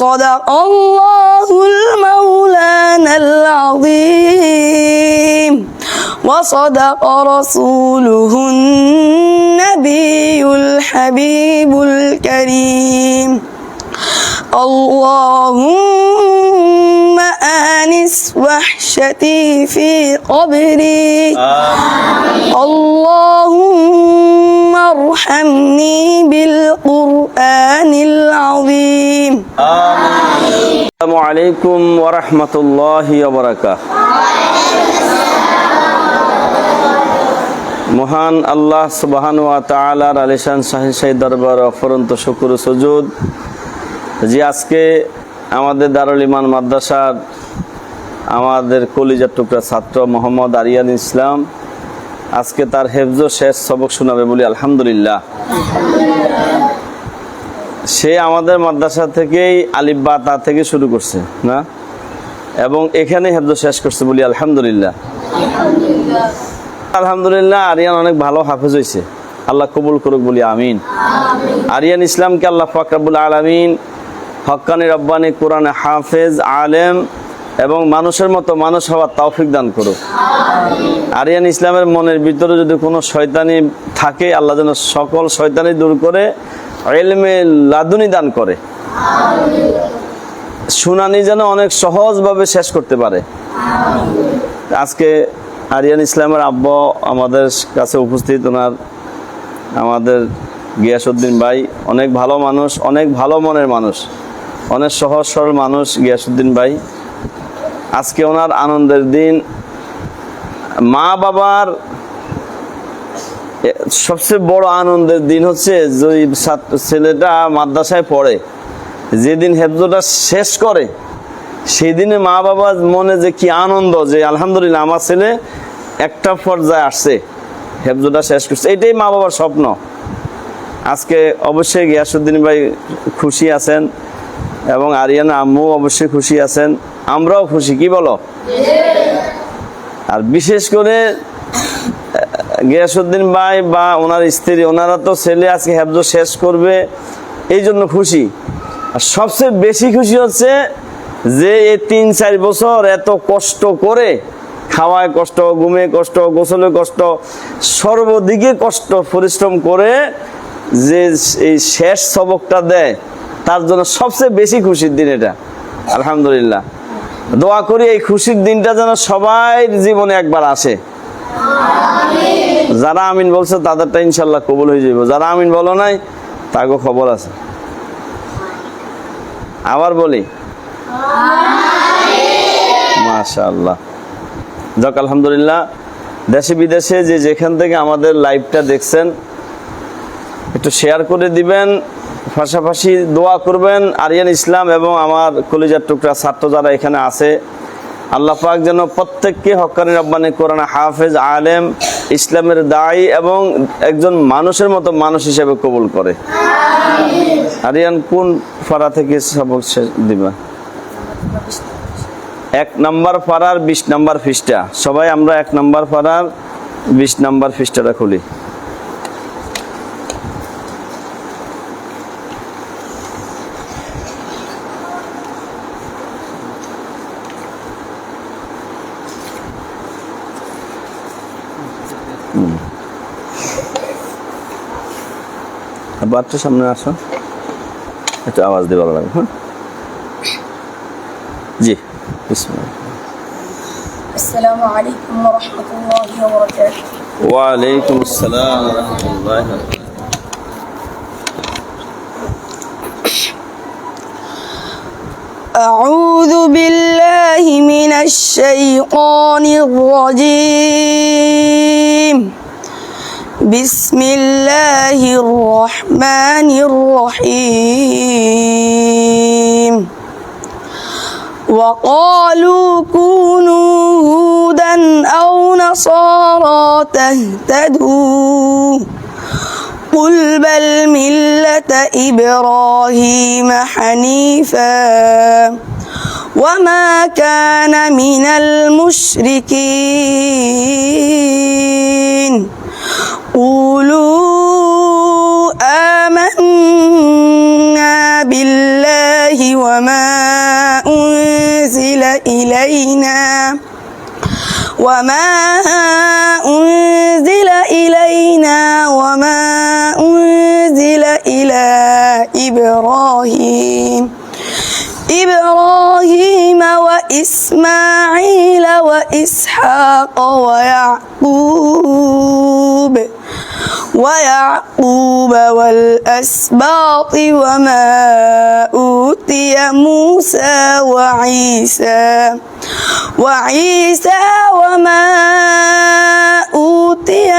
صدق. الله المولانا العظيم. وصدق رسوله النبي الحبيب الكريم. اللهم آنس وحشتي في قبري اللهم ارحمني بالقرآن العظيم আসসালামু আলাইকুম ওরহমতুল্লাহি ওবরাকা মহান আল্লাহ সুবাহান ওয়া তালার আলিশান শাহিন শাহী দরবার অফরন্ত শুকুর সুজুদ যে আজকে আমাদের দারুল ইমান মাদ্রাসার আমাদের কলিজার টুকরা ছাত্র মোহাম্মদ আরিয়ান ইসলাম আজকে তার হেফজ শেষ সবক শোনাবে বলি আলহামদুলিল্লাহ। সে আমাদের মাদ্রাসা থেকেই আলিফ বা তা থেকে শুরু করছে, না? এবং এখানে হেফজ শেষ করছে বলি আলহামদুলিল্লাহ। আলহামদুলিল্লাহ, আরিয়ান অনেক ভালো হাফেজ হয়েছে। আল্লাহ কবুল করুক বলি আমিন। আরিয়ান ইসলামকে আল্লাহ ফাকরাবুল আলমিন হক্কানি রব্বানি কোরআনে হাফেজ আলেম এবং মানুষের মতো মানুষ হওয়ার তৌফিক দান করুক। আরিয়ান ইসলামের মনের ভিতরে যদি কোনো শয়তানি থাকে আল্লাহ যেন সকল শয়তানি দূর করে এলমে লাদুনি দান করে। শুনানি যেন অনেক সহজভাবে শেষ করতে পারে। আজকে আরিয়ান ইসলামের আব্বা আমাদের কাছে উপস্থিত ওনার আমাদের গিয়াসুদ্দিন ভাই অনেক ভালো মানুষ অনেক ভালো মনের মানুষ। অনেক সহজ সরল মানুষ গিয়াসুদ্দিন ভাই। আজকে ওনার আনন্দের দিন। মা বাবার সবচেয়ে বড় আনন্দের দিন হচ্ছে যে ওই ছাত্র- ছেলেটা মাদ্রাসায় পড়ে। যেদিন হেফজোটা শেষ করে সেই দিনে মা বাবার মনে যে কি আনন্দ যে আলহামদুলিল্লাহ আমার ছেলে একটা পর্যায়ে আসছে, হেফজোটা শেষ করছে। এটাই মা বাবার স্বপ্ন। আজকে অবশ্যই গিয়াসুদ্দিন ভাই খুশি আছেন। এবং আরিয়ানা আম্মু অবশ্যই খুশি আছেন। আমরাও খুশি, কি বলো? আর বিশেষ করে গিয়াসুদ্দিন ভাই বা ওনার স্ত্রী, ওনারা তো ছেলে আজকে হেফজ শেষ করবে, এই জন্য খুশি। আর সবচেয়ে বেশি খুশি হচ্ছে যে এই তিন চার বছর এত কষ্ট করে, খাওয়ায় কষ্ট, ঘুমে কষ্ট, গোসলে কষ্ট, সর্বদিকে কষ্ট, পরিশ্রম করে যে এই শেষ সবকটা দেয়। তার জন্য সবচেয়ে বেশি খুশির দিন এটা। আলহামদুলিল্লাহ। দোয়া করি এই খুশির দিনটা যেন সবাই জীবনে একবার আসে। যারা আমিন বলছে, তাদেরটা ইনশাল্লাহ কবুল হয়ে যাবে যারা আমিন বলো নাই তাকে খবর আছে। আবার বলি। মাশাআল্লাহ। যাক, আলহামদুলিল্লাহ। দেশে বিদেশে যে যেখান থেকে আমাদের লাইভটা দেখছেন, একটু শেয়ার করে দিবেন। পাশাপাশি দোয়া করবেন আরিয়ান ইসলাম এবং আমার কলিজার টুকরা ছাত্র যারা এখানে আছে। আল্লাহ পাক যেন প্রত্যেককে হকানি রব্বানি কোরআন হাফেজ আলেম ইসলামের দায়ী এবং একজন মানুষের মতো মানুষ হিসেবে কবুল করে। আরিয়ান কোন ফাড়া থেকে সবক দিবা? এক নাম্বার পাড়ার বিশ নাম্বার ফিসটা সবাই আমরা এক নাম্বার পাড়ার বিশ নাম্বার ফিসটাটা খুলি। বাচ্চা সামনে আসো একটু আওয়াজ দিয়ে ভালো লাগবে হ্যাঁ জি বিসমিল্লাহ। السلام عليكم ورحمة الله وبركاته ওয়ালাইকুম আসসালাম রহমতুল্লাহ أعوذ بالله من الشيطان الرجيم بسم الله الرحمن الرحيم. وقالوا كونوا هودا أو نصارى تهتدوا. قل بل ملة إبراهيم حنيفا. وما كان من المشركين. قولوا آمنا بالله وما أنزل إلينا وما أنزل إلينا وما أنزل إلى إبراهيم إبراهيم وإسماعيل وإسحاق ويعقوب ويعقوب والأسباط وما أوتي موسى وعيسى وعيسى وما أوتي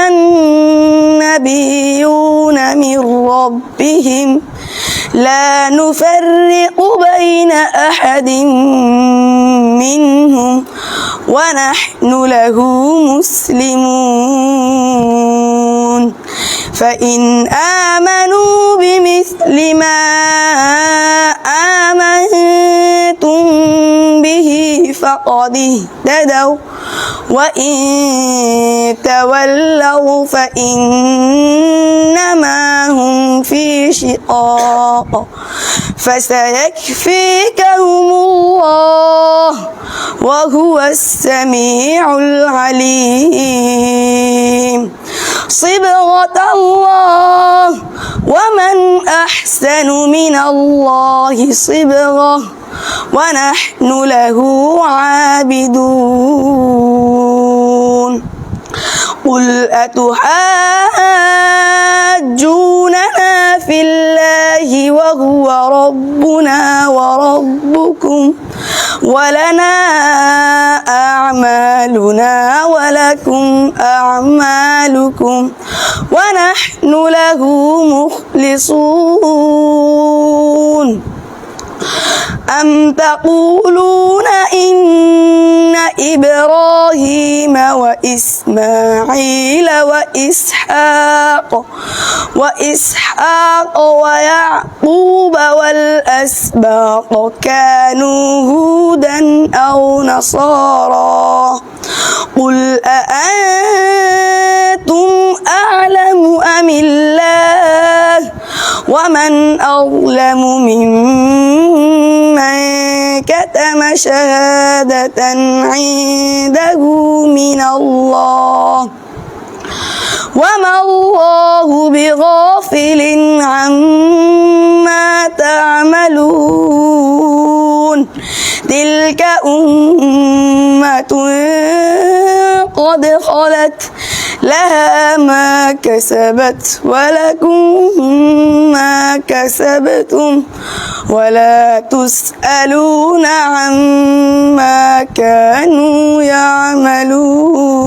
النبيون من ربهم. لا نفرق بين أحد منهم ونحن له مسلمون. فإن آمنوا بمثل ما آمنتم فقد اهتدوا. وإن تولوا فإنما هم في شقاق. فسيكفيكهم الله وهو السميع العليم. صبغة الله. ومن أحسن من الله صبغة ونحن له عابدون. قل أتحاجوننا في الله وهو ربنا وربكم ولنا أعمالنا ولكم أعمالكم ونحن له مخلصون. أم تقولون إن إبراهيم وإسماعيل وإسحاق وإسحاق ويعقوب والأسباط كانوا هودا أو نصارى قل أأنتم أعلم ومن أظلم ممن كتم شهادة عنده من الله وما الله بغافل عما تعملون تلك أمة قد خلت لها ما كسبت ولكم ما كسبتم ولا تسألون عما كانوا يعملون.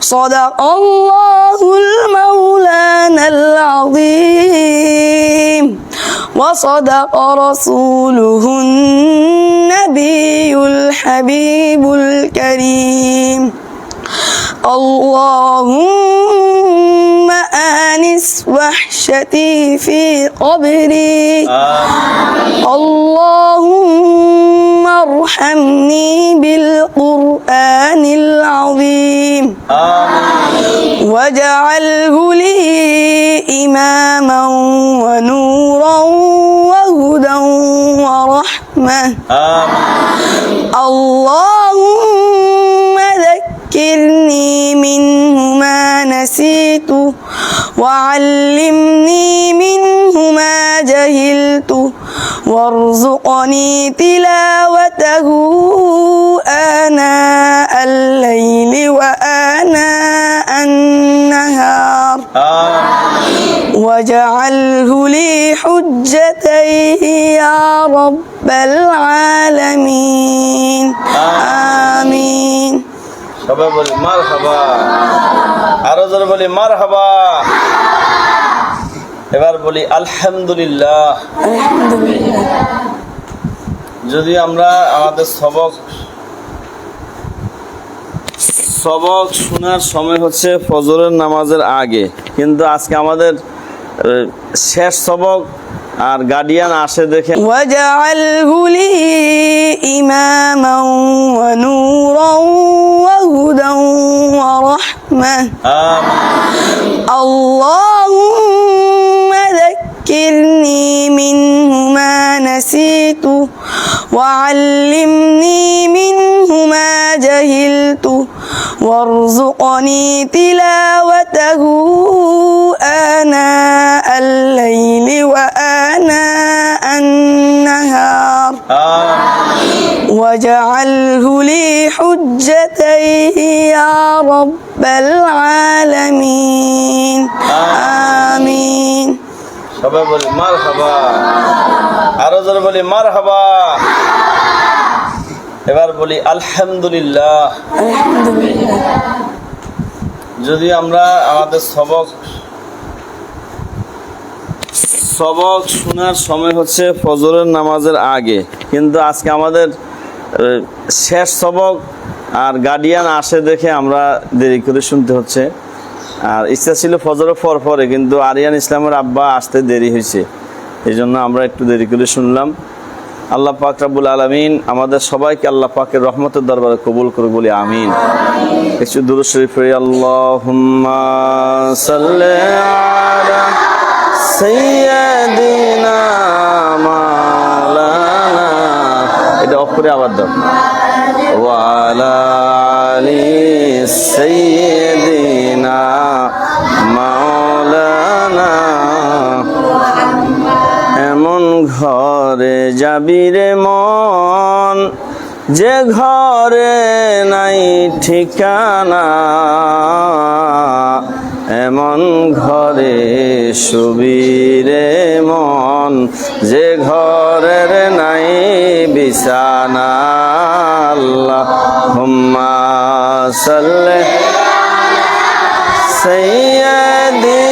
صدق الله المولانا العظيم. وصدق رسوله النبي الحبيب الكريم. اللهم آنس وحشتي في قبري. اللهم ارحمني بالقرآن العظيم. واجعله لي إماما ونورا وهدى ورحمة. اللهم ذكرني منه ما نسيت وعلمني منه ما جهلت وارزقني تلاوته آناء الليل وآناء النهار. واجعله لي حجتيه يا رب العالمين. آمين. সবাই বলি মার হাবা আরও জোরে বলি মার হাবা এবার বলি আলহামদুলিল্লাহ। যদি আমরা আমাদের সবক সবক শোনার সময় হচ্ছে ফজরের নামাজের আগে। কিন্তু আজকে আমাদের শেষ সবক আর গার্ডিয়ান আসে দেখে ওয়াজআলহু লি ইমামান ওয়া নূরান ওয়া হুদান ওয়া রাহমা আমিন আল্লাহুম্মা যাক্কিরনি মিনহু মা নাসিতু ওয়া আল্লিমনি মিনহু মা জাহিলতু وارزقني تلاوته آناء الليل وآناء النهار واجعله لي حجة يا رب العالمين آمين সবাই বলি মার হাবা আরো জোরে বলি মার হাবা এবার বলি আলহামদুলিল্লাহ। যদি আমরা আমাদের সবক সবক শোনার সময় হচ্ছে ফজরের নামাজের আগে। কিন্তু আজকে আমাদের শেষ সবক আর গার্ডিয়ান আসে দেখে আমরা দেরি করে শুনতে হচ্ছে। আর ইচ্ছা ছিল ফজরের পর পরে কিন্তু আরিয়ান ইসলামের আব্বা আসতে দেরি হয়েছে। এই জন্য আমরা একটু দেরি করে শুনলাম। আল্লাহ পাক রাব্বুল আলমিন আমাদের সবাইকে আল্লাহ পাকের রহমতের দরবারে কবুল করে বলি আমিন। কিছু দুরুদ শরীফ পড়ি, আল্লাহুম্মা সাল্লি আলা সাইয়্যিদিনা মাওলানা। এটা অফ করে আবার দাও। ওয়া আলা আলি ঘরে যাবি রে মন, যে ঘরে নাই ঠিকানা, এমন ঘরে সুবিরে মন, যে ঘরের নাই বিছানা। আল্লাহ হুম্মা সাল্লে সৈয়দী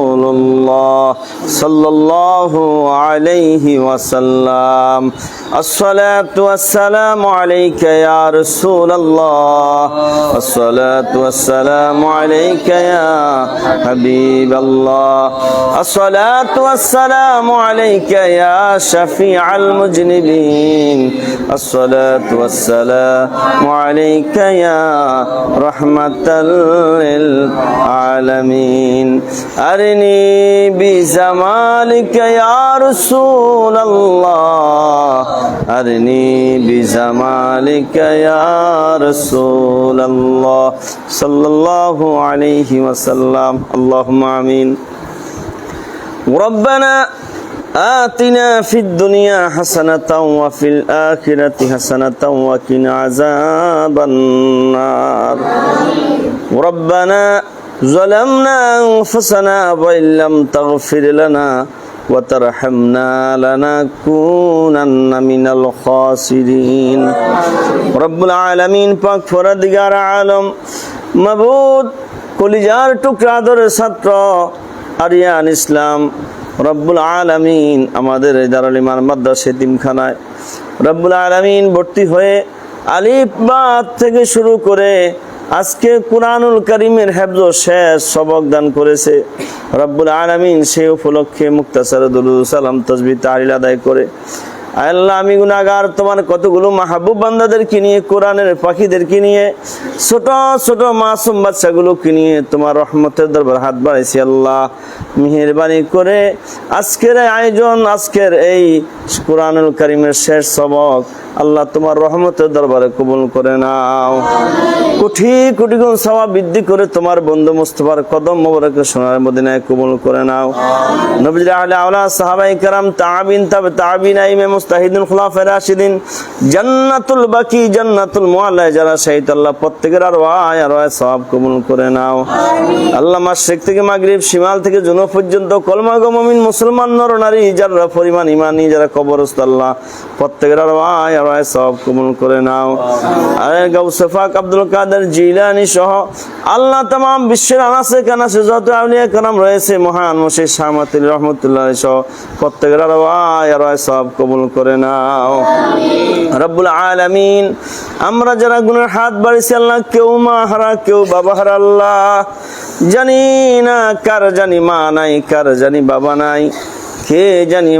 الله صلى الله عليه وسلم. الصلاة والسلام عليك يا رسول الله. الصلاة والسلام عليك يا حبيب الله. الصلاة والسلام عليك يا شفيع المذنبين الصلاة والسلام عليك يا رحمة للعالمين. أرني بزمالك يا رسول الله. أرني بزمالك يا رسول الله. صلى الله عليه وسلم. اللهم آمين. ربنا آتنا في الدنيا حسنة وفي الآخرة حسنة وقنا عذاب النار. ربنا ظلمنا أنفسنا وإن لم تغفر لنا وترحمنا لنكونن من الخاسرين رب العالمين পাক ফরদিগার আলম মাবুদ কলিজার টুকরা আদরের ছাত্র আরিয়ান ইসলাম রব্বুল আলামিন আমাদের এই দারুল ইমান মাদ্রাসা এতিমখানায় রব্বুল আলামিন ভর্তি হয়ে আলিফ বাদ থেকে শুরু করে আজকে কুরআনুল করিমের হেফজ শেষ সবক দান করেছে রব্বুল আলামিন, সেই উপলক্ষে মুক্তাসার সালাম তসবি তাহলিল আদায় করে। আল্লাহ, আমি গুনাগার তোমার কতগুলো মাহবুব বান্দাদেরকে নিয়ে, কোরআনের পাখিদেরকে নিয়ে, ছোট ছোট মাসুম বাচ্চাগুলোকে নিয়ে তোমার রহমতের দরবার হাত বাড়াইছি আল্লাহ। মেহরবানি করে আজকের আয়োজন, আজকের এই কোরআনুল করিমের শেষ সবক আল্লাহ তোমার রহমতের দরবারে কবুল করে নাও কোটি কোটি গুণ সওয়াব বৃদ্ধি করে তোমার বন্ধু মুস্তফার কদম মোবারকের সোনার মদিনায় কবুল করে নাও নবীর আহলে আওলা সাহাবাই کرام তাবিন তাবে তাবিন আইমে মুস্তাহিদিন খুলাফায়ে রাশিদিন জান্নাতুল বাকি জান্নাতুল মুআল্লা যারা শহীদ আল্লাহ প্রত্যেকের আর ওয়াই আর ওয়াই সওয়াব কবুল করে নাও আল্লাহ মাশরিক থেকে মাগরিব শিমাল থেকে জুনু পর্যন্ত কলমাগো মুমিন মুসলমান নর নারী যারা পরিমাণ ইমানি যারা কবরস্থ আল্লাহ প্রত্যেকের আর ওয়াই রয় সব কবুল করে নাও। আরে গৌসফাক আব্দুল কাদের জিলানি সহ আল্লাহ তাম বিশ্বের আনাসে কানাসে যত আউলিয়া কালাম রয়েছে, মহান মসিদ শাহমাতুল রহমতুল্লাহ সহ প্রত্যেকের রয় সব কবুল করে নাও। রব্বুল আলামিন, আমরা যারা গুণের হাত বাড়িছি আল্লাহ, কেউ মা হারা, কেউ বাবা হারা আল্লাহ। জানি না কার জানি মা নাই, কার জানি বাবা নাই, কে জানি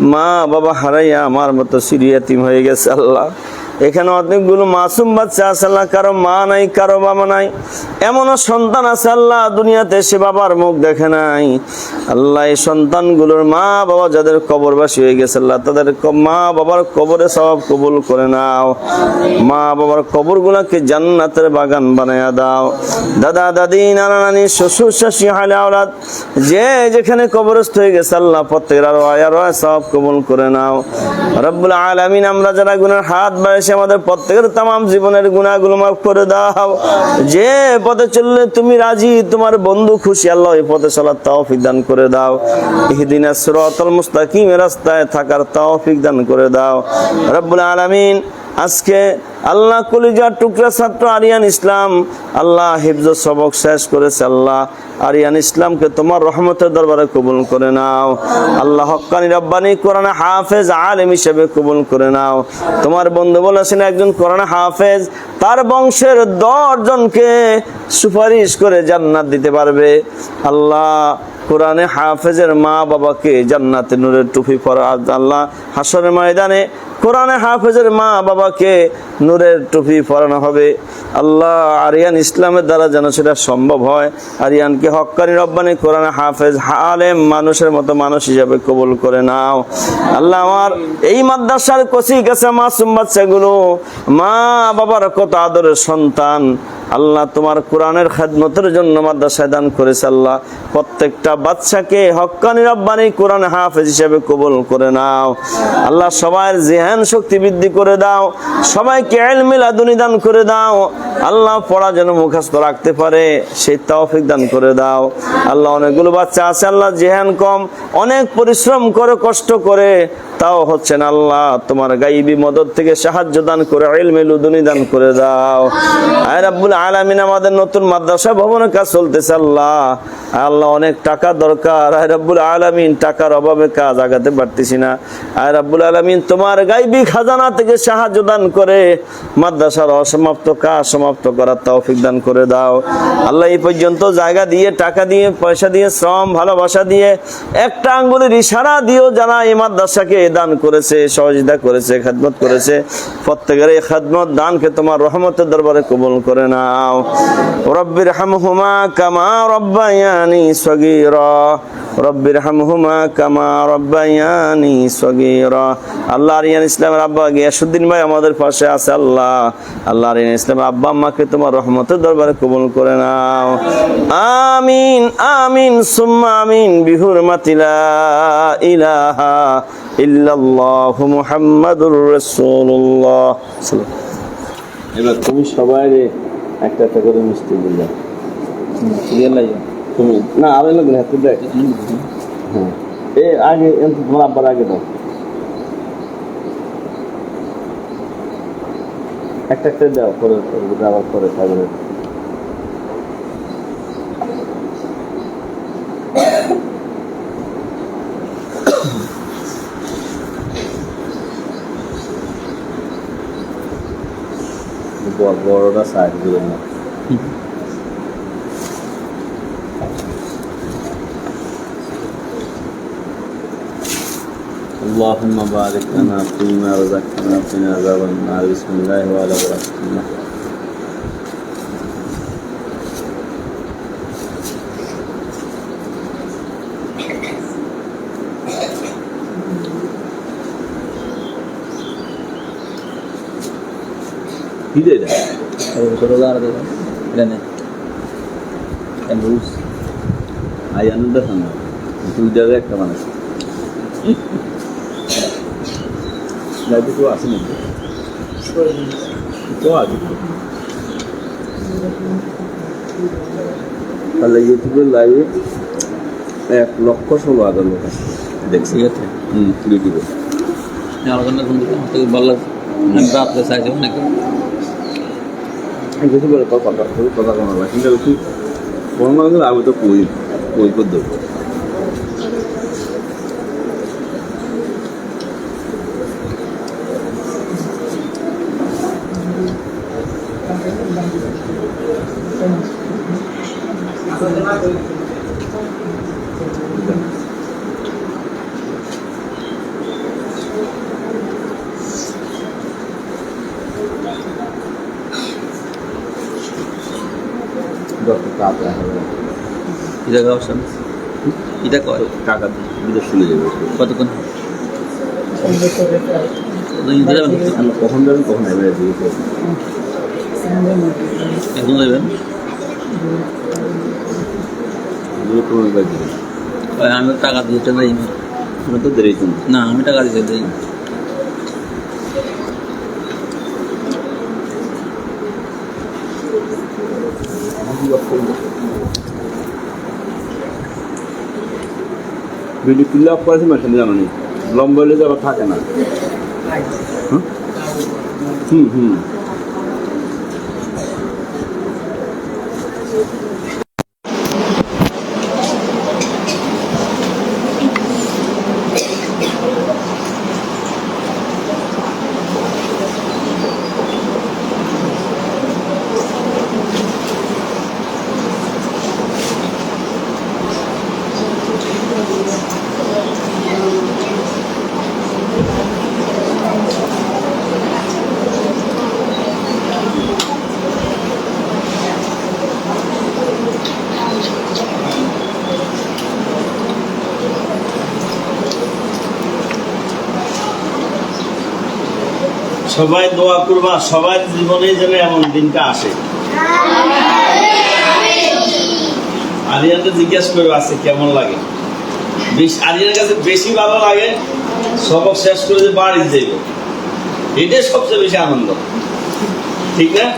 মা- বাবা হারাইয়া আমার মতো সিরিয়াতিম হয়ে গেছে আল্লাহ। এখানে অনেকগুলো মাসুম বাচ্চা আছে, আল্লাহ কারও মা নাই, কারও বাবা নাই। এমনও সন্তান আছে, আল্লাহ দুনিয়াতে সে বাবার মুখ দেখে নাই। আল্লাহ এই সন্তানগুলোর মা বাবা যাদের কবরবাসী হয়ে গেছে, আল্লাহ তাদের মা বাবার কবরে সব কবুল করে নাও। মা বাবার কবরগুলোকে জান্নাতের বাগান বানায়া দাও। দাদা, দাদি, নানা, নানি, শ্বশুর শাশি হালে আওলাদ, যে যেখানে কবরস্থ হয়ে গেছে, আল্লাহ প্রত্যেকের আরও আয়ার সব কবুল করে নাও। রব্বুল আলামিন, আমরা যারা গুনার হাত বাড়িয়েছি আমাদের প্রত্যেকের তাম জীবনের গুণাগুলো মাফ করে দাও। যে পথে চললে তুমি রাজি, তোমার বন্ধু খুশি, আল্লাহ এই পথে চলার তাওফিক দান করে দাও। ইহদিন সিরাতাল মুস্তাকিমের রাস্তায় থাকার তাওফিক দান করে দাও। রব্বুল আলামিন আজকে আল্লাহ কলিজার টুকরা ছাত্র আরিয়ান ইসলাম। আল্লাহ হিফজ সবক শেষ করেছে আল্লাহ। আরিয়ান ইসলামকে তোমার রহমতের দরবারে কবুল করে নাও। আল্লাহ হক্কানি রব্বানি কোরআনে হাফেজ, আলেম হিসেবে কবুল করে নাও। তোমার বন্ধু বলেছেন, একজন কোরআনে হাফেজ, তার বংশের দশ জনকে সুপারিশ করে জান্নাত দিতে পারবে। আল্লাহ কোরআনে হাফেজের মা বাবাকে জান্নাতে নূরের টুপি পরা আল্লাহ হাসরের ময়দানে কোরআনে হাফেজের মা বাবাকে নূরের টুপি পরানো হবে। আল্লাহ আরিয়ান ইসলামের দ্বারা যেন সেটা সম্ভব হয়। আরিয়ানকে হকানি রব্বানি কোরআন হাফেজ আলেম মানুষের মতো মানুষ হিসাবে কবুল করে নাও। আল্লাহ আমার এই মাদ্রাসার কচি মা মাসুম বাচ্চাগুলো মা বাবার কত আদরের সন্তান। আল্লাহ তোমার কোরআনের খেদমতের জন্য মাদ্রাসায় দান করেছে আল্লাহ। প্রত্যেকটা বাচ্চাকে হক্কানি রব্বানি কোরআন হাফেজ হিসেবে কবুল করে নাও। আল্লাহ সবার জেহান শক্তি বৃদ্ধি করে দাও। সবাইকে এলমিল আদুনি দান করে দাও। আল্লাহ পড়া যেন মুখস্থ রাখতে পারে, সেই তৌফিক দান করে দাও। আল্লাহ অনেকগুলো বাচ্চা আছে, আল্লাহ জেহান কম, অনেক পরিশ্রম করে, কষ্ট করে, তাও হচ্ছে না আল্লাহ, তোমার গাইবি মদত থেকে সাহায্য দান করে, এলমে লুদুনি দান করে দাও। আয় রাব্বুল আলামিন আমাদের নতুন মাদ্রাসা ভবনের কাজ চলতেছে, আল্লাহ। আল্লাহ, অনেক টাকা দরকার। আয় রাব্বুল আলামিন, টাকার অভাবে কাজ আগাতে পারতেছি না। আয় রাব্বুল আলামিন, তোমার গাইবি খাজানা থেকে সাহায্য দান করে মাদ্রাসার অসমাপ্ত কাজ সমাপ্ত করার তৌফিক দান করে দাও। আল্লাহ, এই পর্যন্ত জায়গা দিয়ে, টাকা দিয়ে, পয়সা দিয়ে, শ্রম, ভালোবাসা দিয়ে একটা আঙ্গুলের ইশারা দিয়েও যারা এই মাদ্রাসাকে দান করেছে, সহযোগিতা করেছে, খেদমত করেছে, প্রত্যেকের এই খেদমত দানকে তোমার রহমতের দরবারে কবুল করে নাও। রব্বির হামহুমা কামা রব্বায়ানি সগীরা। রব্বির হামহুমা কামা রব্বায়ানি সগীরা। আল্লাহ আরিয়ান ইসলামের আব্বা গিয়াসুদ্দিন ভাই আমাদের পাশে আছে, আল্লাহ। আল্লাহ আরিয়ান ইসলামের আব্বা, আম্মাকে তোমার রহমতের দরবারে কবুল করে নাও। আমিন আমিন, সুম্মা আমিন বিহুর মাতিলা ইলাহা ইল্লাল্লাহ মুহাম্মাদুর রাসূলুল্লাহ। এবার তুমি সবাই একটা একটা করে মিষ্টি দিলে তুমি না, আরে লোক না তুই দেখ। হ্যাঁ। এ, আগে তোমার আব্বার আগে দাও। একটা একটা দাও পরে আবার পরে খাবে। বড়টা সাইড দিবেন না اللهم بارك لنا فيما رزقتنا وقنا عذاب النار بسم الله وعلى بركة الله কি রে এটা? আই আনন্দ খানা দুই জায়গায় একটা মানুষ লাইভে কেউ আসেনি কেউ আসবে তাহলে ইউটিউবের লাইভে এক লক্ষ ষোলো হাজার লোক আছে দেখছি হুম ইউটিউবে আলোচনা শুনতে আমার থেকে ভালো লাগছে আমি বাপরে চাইছি অনেক কিছু বলে কথা কথা কোনো কিন্তু কি কোনো মানুষ আমি তো কই কই করে দেবো যত কাজ হবে এটা গাও শোন এটা কয়? টাকা বিদেশ চলে যাবে। কতক্ষণ? কখন যাবেন কখন এখন যাবেন আমি টাকা দিতে দেই না। তো দেরি না আমি টাকা দিতে দেই না। ভিডিও অফ করেছে মেশিনে জানো নি লম্বা হলে আবার থাকে না। হুম? হুম। সবাই দোয়া করবা, সবাই জীবনে যেন এমন দিনটা আসে। আরিয়ানকে জিজ্ঞেস করবে আছে কেমন লাগে? বেশ- আরিয়ানের কাছে বেশি ভালো লাগে, সবক শেষ করে যে বাড়ি যাইব। এটাই সবচেয়ে বেশি আনন্দ। ঠিক না?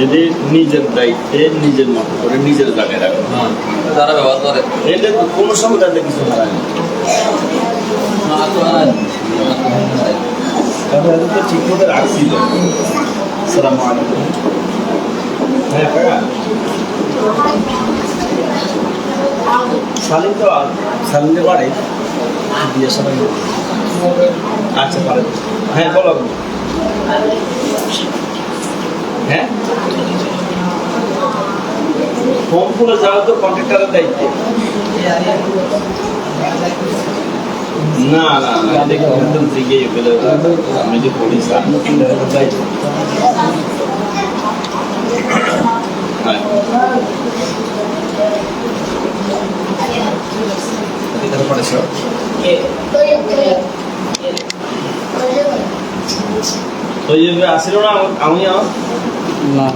যদি নিজের দায়িত্বে নিজের মতো করে নিজের জায়গায় রাখো। হ্যাঁ যারা ব্যবহার করে। এতে কোনো সময় তাদের কিছু হারায় না। না, তো তো ঠিক মতো রাখছিল সালাম আলাইকুম। হ্যাঁ কাকা। সালিম তো সালিমকে পারে বিয়ে সবাই আচ্ছা পারে। হ্যাঁ বলো। হ্যাঁ? ফোন করে যাও তো কন্ট্রাক্টারের দায়িত্বে। না না না দেখো একদম ঠিকই গেলে আমি যে সামনে দায়িত্ব। হ্যাঁ। আসিল না আমি আমার না